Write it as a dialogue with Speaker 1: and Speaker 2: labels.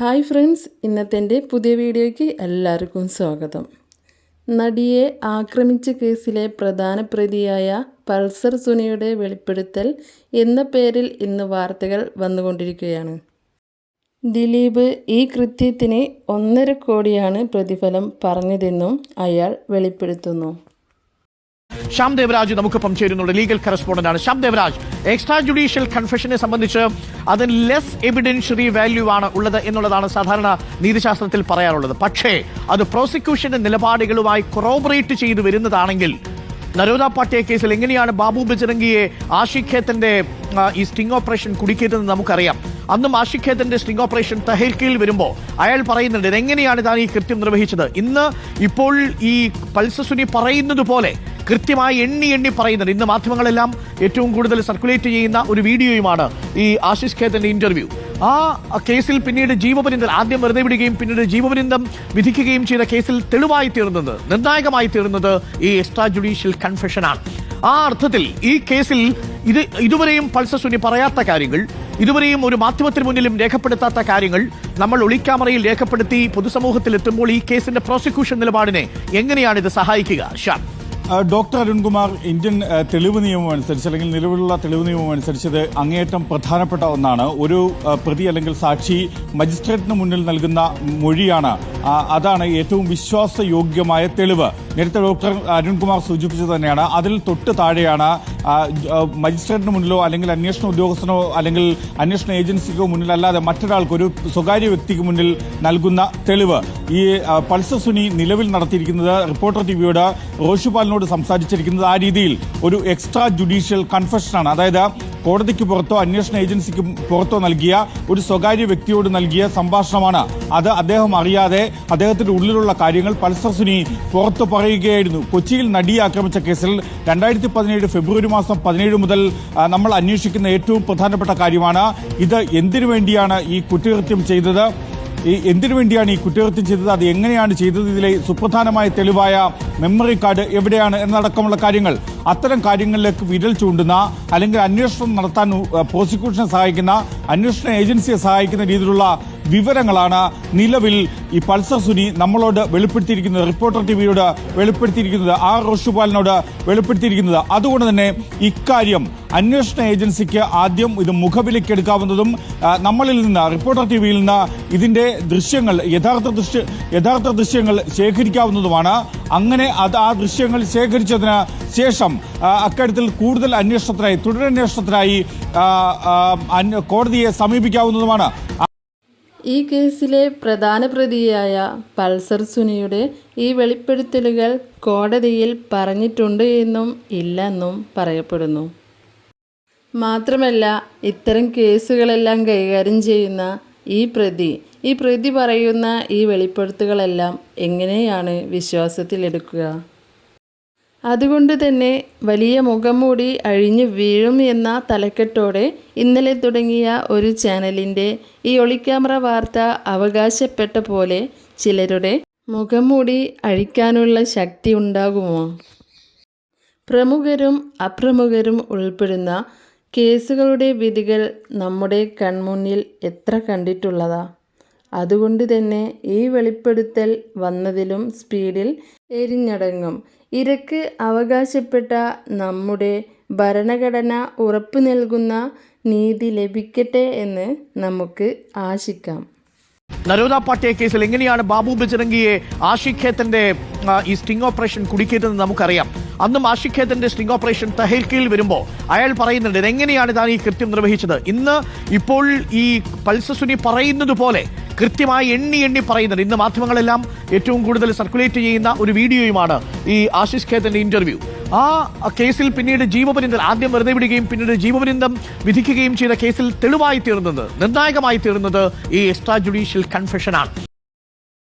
Speaker 1: Hi friends ഇന്നത്തെ എന്റെ പുതിയ വീഡിയോയ്ക്ക് എല്ലാവർക്കും സ്വാഗതം. നടിയെ ആക്രമിച്ച കേസിലെ പ്രധാന പ്രതിയായ പൾസർ സുനിയുടെ വെളിപ്പെടുത്തൽ എന്ന പേരിൽ ഇന്ന് വാർത്തകൾ വന്നുകൊണ്ടിരിക്കുകയാണ്. ദിലീപ് ഈ കൃത്യത്തിന് ഒന്നര കോടിയാണ് പ്രതിഫലം പറഞ്ഞതെന്നും അയാൾ വെളിപ്പെടുത്തുന്നു.
Speaker 2: ശ്യാം ദേവരാജ് നമുക്കൊപ്പം ചേരുന്നുണ്ട്. ലീഗൽ കറസ്പോണ്ടന്റ് ആണ്. ശ്യാം ദേവരാജ് എക്സ്ട്രാ ജുഡീഷ്യൽ കൺഫെഷനെ സംബന്ധിച്ച് അതിന് ലെസ് എവിഡൻഷ്യറി വാല്യൂ ആണ് ഉള്ളത് എന്നുള്ളതാണ് സാധാരണ നീതിശാസ്ത്രത്തിൽ പറയാറുള്ളത്. പക്ഷേ അത് പ്രോസിക്യൂഷന്റെ നിലപാടുകളുമായി കൊറോബറേറ്റ് ചെയ്തു വരുന്നതാണെങ്കിൽ നരോദ പാട്ടിയ കേസിൽ എങ്ങനെയാണ് ബാബു ബജരംഗിയെ ആഷിഖേത്തന്റെ ഈ സ്റ്റിംഗ് ഓപ്പറേഷൻ കുടിക്കരുതെന്ന് നമുക്കറിയാം. അന്നും ആഷിഖേത്തന്റെ സ്റ്റിംഗ് ഓപ്പറേഷൻ തഹേൽക്കയിൽ വരുമ്പോൾ അയാൾ പറയുന്നുണ്ട് എങ്ങനെയാണ് താൻ ഈ കൃത്യം നിർവഹിച്ചത്? ഇന്ന് ഇപ്പോൾ ഈ പൾസസുനി പറയുന്നത് പോലെ കൃത്യമായി എണ്ണി എണ്ണി പറയുന്നത് ഇന്ന് മാധ്യമങ്ങളെല്ലാം ഏറ്റവും കൂടുതൽ സർക്കുലേറ്റ് ചെയ്യുന്ന ഒരു വീഡിയോയുമാണ് ഈ ആശിഷ് ഖേത്തന്റെ ഇന്റർവ്യൂ ആ കേസിൽ പിന്നീട് ജീവപര്യന്തം ആദ്യം വെറുതെ വിടുകയും പിന്നീട് ജീവപര്യന്തം വിധിക്കുകയും ചെയ്ത കേസിൽ തെളിവായി തീർന്നത് നിർണായകമായി തീർന്നത് ഈ എക്സ്ട്രാ ജുഡീഷ്യൽ കൺഫെഷനാണ് ആ അർത്ഥത്തിൽ ഈ കേസിൽ ഇത് ഇതുവരെയും പൾസസുനി പറയാത്ത കാര്യങ്ങൾ ഇതുവരെയും ഒരു മാധ്യമത്തിന് മുന്നിലും രേഖപ്പെടുത്താത്ത കാര്യങ്ങൾ നമ്മൾ ഒളിക്യാമറയിൽ രേഖപ്പെടുത്തി പൊതുസമൂഹത്തിൽ എത്തുമ്പോൾ ഈ കേസിന്റെ പ്രോസിക്യൂഷൻ നിലപാടിനെ എങ്ങനെയാണ് ഇത് സഹായിക്കുക?
Speaker 3: ആ, ഡോക്ടർ അരുൺകുമാർ ഇന്ത്യൻ തെളിവ് നിയമം അനുസരിച്ച് അല്ലെങ്കിൽ നിലവിലുള്ള തെളിവ് നിയമം അനുസരിച്ച് ഇത് അങ്ങേയറ്റം പ്രധാനപ്പെട്ട ഒന്നാണ്. ഒരു പ്രതി അല്ലെങ്കിൽ സാക്ഷി മജിസ്ട്രേറ്റിന് മുന്നിൽ നൽകുന്ന മൊഴിയാണ് അതാണ് ഏറ്റവും വിശ്വാസയോഗ്യമായ തെളിവ്. നേരത്തെ ഡോക്ടർ അരുൺകുമാർ സൂചിപ്പിച്ചത് തന്നെയാണ്. അതിൽ തൊട്ട് താഴെയാണ് മജിസ്ട്രേറ്റിന് മുന്നിലോ അല്ലെങ്കിൽ അന്വേഷണ ഉദ്യോഗസ്ഥനോ അല്ലെങ്കിൽ അന്വേഷണ ഏജൻസിക്കോ മുന്നിൽ അല്ലാതെ മറ്റൊരാൾക്ക് ഒരു സ്വകാര്യ വ്യക്തിക്ക് മുന്നിൽ നൽകുന്ന തെളിവ്. ഈ പൾസർ സുനി നിലവിൽ നടത്തിയിരിക്കുന്നത് റിപ്പോർട്ടർ ടിവിയോട് റോഷുപാലിനോട് സംസാരിച്ചിരിക്കുന്നത് ആ രീതിയിൽ ഒരു എക്സ്ട്രാ ജുഡീഷ്യൽ കൺഫഷനാണ്. അതായത് കോടതിക്ക് പുറത്തോ അന്വേഷണ ഏജൻസിക്ക് പുറത്തോ നൽകിയ ഒരു സ്വകാര്യ വ്യക്തിയോട് നൽകിയ സംഭാഷണമാണ് അത്. അദ്ദേഹം അറിയാതെ അദ്ദേഹത്തിന്റെ ഉള്ളിലുള്ള കാര്യങ്ങൾ പൾസർ സുനി പുറത്തു പറയുകയായിരുന്നു. കൊച്ചിയിൽ നടിയെ ആക്രമിച്ച കേസിൽ രണ്ടായിരത്തി പതിനേഴ് ഫെബ്രുവരി മാസം പതിനേഴ് മുതൽ നമ്മൾ അന്വേഷിക്കുന്ന ഏറ്റവും പ്രധാനപ്പെട്ട കാര്യമാണ് ഇത് എന്തിനു വേണ്ടിയാണ് ഈ കുറ്റകൃത്യം ചെയ്തത്? ഈ എന്തിനു വേണ്ടിയാണ് ഈ കുറ്റകൃത്യം ചെയ്തത്? അത് എങ്ങനെയാണ് ചെയ്തത്? ഇതിലെ സുപ്രധാനമായ തെളിവായ മെമ്മറി കാർഡ് എവിടെയാണ് എന്നടക്കമുള്ള കാര്യങ്ങൾ. അത്തരം കാര്യങ്ങളിലേക്ക് വിരൽ ചൂണ്ടുന്ന അല്ലെങ്കിൽ അന്വേഷണം നടത്താൻ പ്രോസിക്യൂഷനെ സഹായിക്കുന്ന അന്വേഷണ ഏജൻസിയെ സഹായിക്കുന്ന രീതിയിലുള്ള വിവരങ്ങളാണ് നിലവിൽ ഈ പൾസർ സുനി നമ്മളോട് വെളിപ്പെടുത്തിയിരിക്കുന്നത് റിപ്പോർട്ടർ ടിവിയോട് വെളിപ്പെടുത്തിയിരിക്കുന്നത് ആർ റോഷുപാലിനോട് വെളിപ്പെടുത്തിയിരിക്കുന്നത്. അതുകൊണ്ട് തന്നെ ഇക്കാര്യം അന്വേഷണ ഏജൻസിക്ക് ആദ്യം ഇത് മുഖവിലക്കെടുക്കാവുന്നതും എടുക്കാവുന്നതും നമ്മളിൽ നിന്ന് റിപ്പോർട്ടർ ടി വിയിൽ നിന്ന് ഇതിന്റെ ദൃശ്യങ്ങൾ യഥാർത്ഥ ദൃശ്യ യഥാർത്ഥ ദൃശ്യങ്ങൾ ശേഖരിക്കാവുന്നതുമാണ്. അങ്ങനെ അത് ആ ദൃശ്യങ്ങൾ ശേഖരിച്ചതിന് ശേഷം അക്കാര്യത്തിൽ കൂടുതൽ അന്വേഷണത്തിനായി തുടരന്വേഷണത്തിനായി കോടതിയെ സമീപിക്കാവുന്നതുമാണ്.
Speaker 1: ഈ കേസിലെ പ്രധാന പ്രതിയായ പൾസർ സുനിയുടെ ഈ വെളിപ്പെടുത്തലുകൾ കോടതിയിൽ പറഞ്ഞിട്ടുണ്ട് എന്നും ഇല്ലെന്നും പറയപ്പെടുന്നു. മാത്രമല്ല ഇത്തരം കേസുകളെല്ലാം കൈകാര്യം ചെയ്യുന്ന ഈ പ്രതി ഈ പ്രതി പറയുന്ന ഈ വെളിപ്പെടുത്തുകളെല്ലാം എങ്ങനെയാണ് വിശ്വാസത്തിലെടുക്കുക? അതുകൊണ്ട് തന്നെ വലിയ മുഖംമൂടി അഴിഞ്ഞു വീഴും എന്ന തലക്കെട്ടോടെ ഇന്നലെ തുടങ്ങിയ ഒരു ചാനലിന്റെ ഈ ഒളിക്യാമറ വാർത്ത അവകാശപ്പെട്ട പോലെ ചിലരുടെ മുഖംമൂടി അഴിക്കാനുള്ള ശക്തി ഉണ്ടാകുമോ? പ്രമുഖരും അപ്രമുഖരും ഉൾപ്പെടുന്ന കേസുകളുടെ വിധികൾ നമ്മുടെ കൺമുന്നിൽ എത്ര കണ്ടിട്ടുള്ളതാ? അതുകൊണ്ട് തന്നെ ഈ വെളിപ്പെടുത്തൽ വന്നതിലും സ്പീഡിൽ എരിഞ്ഞടങ്ങും. ഇരക്ക് അവകാശപ്പെട്ട നമ്മുടെ ഭരണഘടന ഉറപ്പു നൽകുന്ന നീതി ലഭിക്കട്ടെ എന്ന് നമുക്ക് ആശിക്കാം.
Speaker 2: നരോദ പാട്ടിയ കേസിൽ എങ്ങനെയാണ് ബാബു ബജരംഗിയെ ആഷിഖേത്തന്റെ ഈ സ്റ്റിംഗ് ഓപ്പറേഷൻ കുടുക്കിയതെന്ന് നമുക്കറിയാം. അന്നും ആഷിഖേത്തന്റെ സ്റ്റിംഗ് ഓപ്പറേഷൻ തഹേൽക്കയിൽ വരുമ്പോൾ അയാൾ പറയുന്നുണ്ട് ഇതെങ്ങനെയാണ് താൻ ഈ കൃത്യം നിർവഹിച്ചത്? ഇന്ന് ഇപ്പോൾ ഈ പൾസസുനി പറയുന്നത് പോലെ കൃത്യമായി എണ്ണി എണ്ണി പറയുന്നത് ഇന്ന് മാധ്യമങ്ങളെല്ലാം ഏറ്റവും കൂടുതൽ സർക്കുലേറ്റ് ചെയ്യുന്ന ഒരു വീഡിയോയുമാണ് ഈ ആശിഷ് ഖേത്തന്റെ ഇന്റർവ്യൂ ആ കേസിൽ പിന്നീട് ജീവപര്യന്തം ആദ്യം വെറുതെ വിടുകയും പിന്നീട് ജീവപര്യന്തം വിധിക്കുകയും ചെയ്ത കേസിൽ തെളിവായി തീർന്നത് നിർണായകമായി തീർന്നത് ഈ എക്സ്ട്രാ ജുഡീഷ്യൽ കൺഫെഷനാണ്